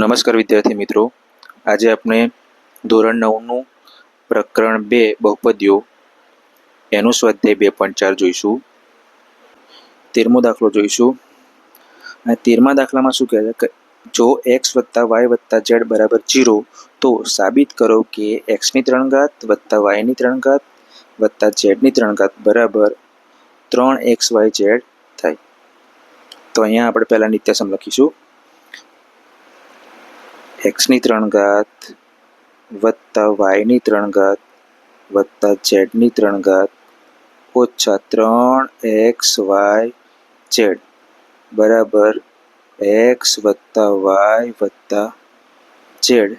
નમસ્કાર વિદ્યાર્થી મિત્રો. આજે આપણે ધોરણ નવનું પ્રકરણ બે બહુપદીઓ, એનું સ્વાધ્યાય બે પોઈન્ટ ચાર જોઈશું. તેરમો દાખલો જોઈશું. અને તેરમા દાખલામાં શું કહે છે કે જો એક્સ વત્તા વાય વત્તા ઝેડ બરાબર જીરો તો સાબિત કરો કે એક્સની ત્રણ ઘાત વત્તા વાયની ત્રણ ઘાત વત્તા ઝેડની ત્રણ ઘાત બરાબર ત્રણ એક્સ વાય ઝેડ થાય. તો અહીંયા આપણે પહેલાં નિત્યસમ લખીશું. એક્સની ત્રણ ઘાત વત્તા વાયની ત્રણ ઘાત વત્તા ઝેડની ત્રણ ઘાત ઓછા ત્રણ એક્સ વાય ઝેડ બરાબર એક્સ વત્તા વાય વત્તા ઝેડ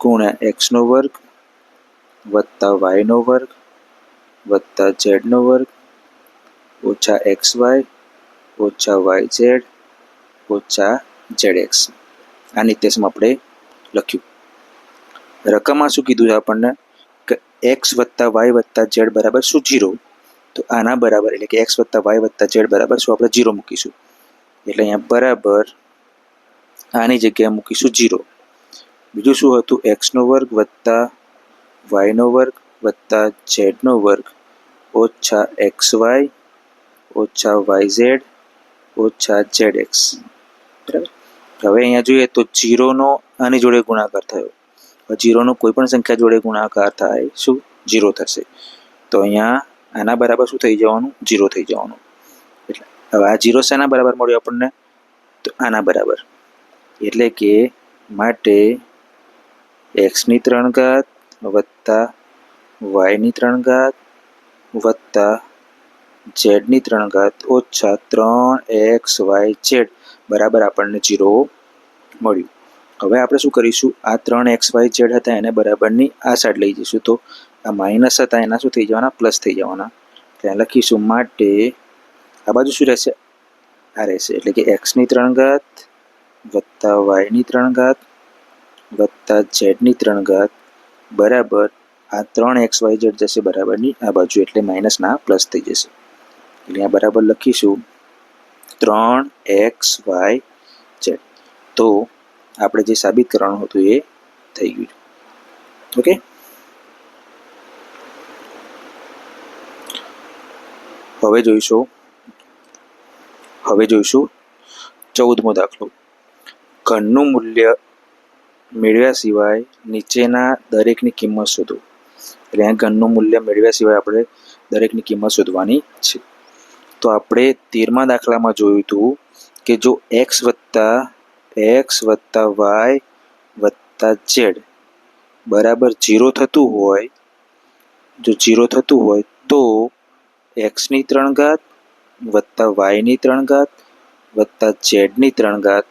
ગુણ્યા એક્સનો વર્ગ વત્તા વાયનો વર્ગ વત્તા ઝેડનો વર્ગ ઓછા એક્સ વાય ઓછા વાય ઝેડ ઓછા ઝેડ એક્સ આ નિર્દેશમાં આપણે લખ્યું. રકમમાં શું કીધું છે આપણને? કે એક્સ વત્તા વાય વત્તા ઝેડ બરાબર શું જીરો તો આના બરાબર, એટલે કે એક્સ વત્તા વાય વત્તા ઝેડ બરાબર શું આપણે જીરો મૂકીશું. એટલે અહીંયા બરાબર આની જગ્યાએ મૂકીશું જીરો બીજું શું હતું? એક્સનો વર્ગ વત્તા વાયનો વર્ગ વત્તા ઝેડનો વર્ગ ઓછા એક્સ વાય ઓછા વાય ઝેડ ઓછા ઝેડ એક્સ હવે અહીંયા જોઈએ તો જીરોનો આની જોડે ગુણાકાર થયો. જીરોનો કોઈ પણ સંખ્યા જોડે ગુણાકાર થાય, શું? જીરો થશે. તો અહીંયા આના બરાબર શું થઈ જવાનું? જીરો થઈ જવાનું. એટલે હવે આ જીરો શેના બરાબર મળ્યો આપણને? તો આના બરાબર. એટલે કે માટે એક્સની ત્રણ ઘાત વત્તા વાયની ત્રણ ઘાત વત્તા ઝેડની ત્રણ ઘાત ઓછા ત્રણ એક્સ વાય ઝેડ. બરાબર આપણને જીરો મળ્યું. હવે આપણે શું કરીશું? આ ત્રણ એક્સ વાય ઝેડ હતા, એને બરાબરની આ સાઈડ લઈ જઈશું. તો આ માઇનસ હતા, એના શું થઈ જવાના? પ્લસ થઈ જવાના. ત્યાં લખીશું માટે આ બાજુ શું રહેશે? આ રહેશે. એટલે કે એક્સની ત્રણ ઘાત વત્તા વાયની ત્રણ ઘાત વત્તા ઝેડની ત્રણ ઘાત બરાબર આ ત્રણ એક્સ વાય ઝેડ જશે બરાબરની આ બાજુ. એટલે માઇનસના પ્લસ થઈ જશે. એટલે આ બરાબર લખીશું. ત્રણ એક્સ વાય ઝેડ. તો આપણે જે સાબિત કરવાનું હતું એ થઈ ગયું ઓકે? હવે જોઈશું. હવે જોઈશું. ચૌદમો દાખલો. ઘનનું મૂલ્ય મેળવ્યા સિવાય નીચેના દરેકની કિંમત શોધો. એટલે અહીંયા ઘનનું મૂલ્ય મેળવ્યા સિવાય આપણે દરેકની કિંમત શોધવાની છે. તો આપણે તેરમા દાખલામાં જોયું હતું કે જો એક્સ વત્તા એક્સ વત્તા વાય વત્તા ઝેડ બરાબર જીરો થતું હોય, જો જીરો થતું હોય તો એક્સની ત્રણ ઘાત વત્તા વાયની ત્રણ ઘાત વત્તા ઝેડની ત્રણ ઘાત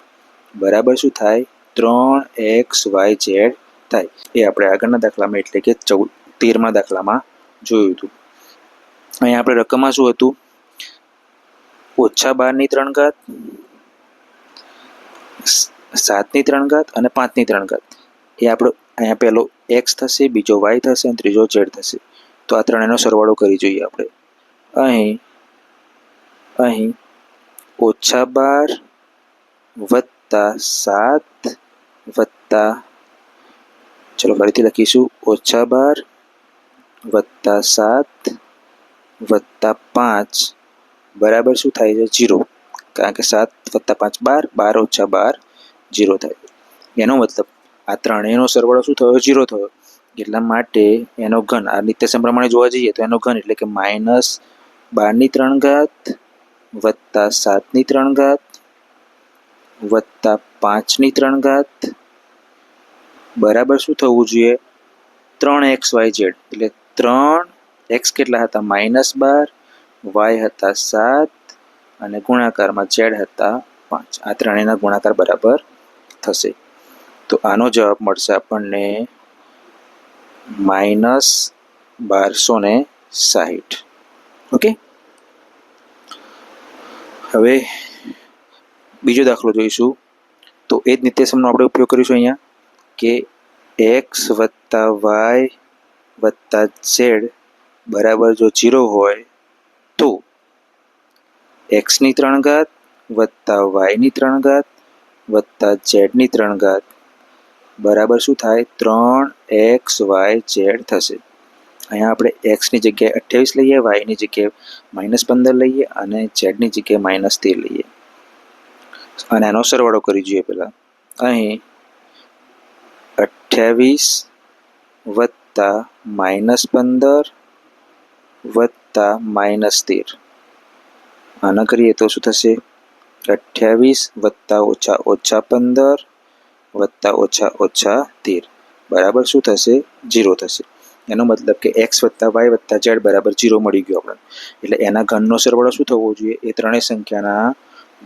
બરાબર શું થાય? ત્રણ એક્સ વાય ઝેડ થાય. એ આપણે આગળના દાખલામાં એટલે કે ચૌદ, તેરમા દાખલામાં જોયું હતું અહીંયા આપણે રકમમાં શું હતું? ઓછા બારની ત્રણ ઘાત, સાતની ત્રણ ઘાત અને પાંચની ત્રણ ઘાત. એ આપણો અહીંયા પહેલો એક્સ થશે, બીજો વાય થશે અને ત્રીજો ઝેડ થશે. તો આ ત્રણેયનો સરવાળો કરી જોઈએ આપણે. અહીં અહીં ઓછા બાર વત્તા સાત વત્તા, ચલો ફરીથી લખીશું, ઓછા બાર વત્તા સાત વત્તા પાંચ બરાબર શું થાય છે? જીરો કારણ કે સાત વત્તા પાંચ બાર બાર ઓછા બાર જીરો થાય. એનો મતલબ આ ત્રણેયનો સરવાળો શું થયો? જીરો થયો. એટલા માટે એનો ઘન, આ નિત્યસમ પ્રમાણે જોવા જઈએ તો એનો ઘન એટલે કે માઇનસ બારની ત્રણ ઘાત વત્તા સાતની ત્રણ ઘાત વત્તા પાંચની ત્રણ ઘાત. બરાબર શું થવું જોઈએ? ત્રણ એક્સ વાય ઝેડ. એટલે ત્રણ એક્સ કેટલા હતા? માઇનસ બાર વાય હતા સાત અને ગુણાકારમાં ઝેડ હતા પાંચ. આ ત્રણેયના ગુણાકાર બરાબર થશે. તો આનો જવાબ મળશે આપણને માઇનસ બારસો ને સાહીઠ. ઓકે? હવે બીજો દાખલો જોઈશું. તો એ જ નિત્યસમનો આપણે ઉપયોગ કરીશું અહીંયા કે એક્સ વત્તા વાય વત્તા ઝેડ બરાબર જો જીરો હોય તો એક્સની ત્રણ ઘાત વત્તા વાયની ત્રણ ઘાત વત્તા ઝેડની ત્રણ ઘાત. બરાબર શું થાય? ત્રણ એક્સ વાય ઝેડ થશે. અહીંયા આપણે એક્સની જગ્યાએ અઠ્યાવીસ લઈએ વાયની જગ્યાએ માઇનસ પંદર લઈએ અને ઝેડની જગ્યાએ માઇનસ તેર લઈએ. અને એનો સરવાળો કરી જોઈએ પહેલાં. અહીં અઠ્યાવીસ વત્તા માઇનસ પંદર વત્તા માઇનસ તેર. આના કરીએ તો શું થશે? અઠ્યાવીસ વત્તા ઓછા ઓછા પંદર વત્તા ઓછા ઓછા તેર. બરાબર શું થશે? જીરો થશે. એનો મતલબ કે એક્સ વત્તા વાય વત્તા ઝેડ બરાબર જીરો મળી ગયો આપણને. એટલે એના ઘનનો સરવાળો શું થવો જોઈએ? એ ત્રણેય સંખ્યાના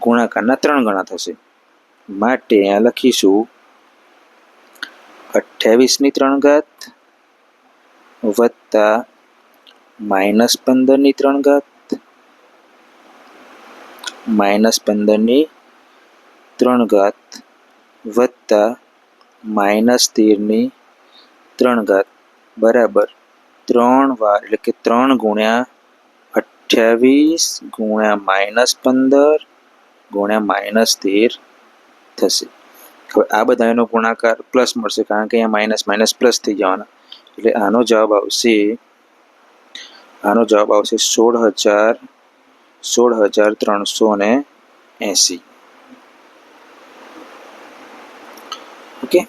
ગુણાકારના ત્રણ ગણા થશે. માટે અહીંયા લખીશું અઠ્યાવીસની ત્રણ ઘાત વત્તા માઇનસ પંદરની ત્રણ ઘાત માઇનસ પંદરની ત્રણ ઘાત, વત્તા માઇનસ તેરની ત્રણ ઘાત. બરાબર. ત્રણ વાર, એટલે કે ત્રણ ગુણ્યા અઠ્યાવીસ ગુણ્યા માઇનસ પંદર ગુણ્યા માઇનસ તેર થશે. હવે આ બધાનો ગુણાકાર પ્લસ મળશે, કારણ કે અહીંયા માઇનસ માઇનસ પ્લસ થઈ જવાના. એટલે આનો જવાબ આવશે આનો જવાબ આવશે સોળ હજાર સોળ હજાર ત્રણસો ને એંસી. ઓકે?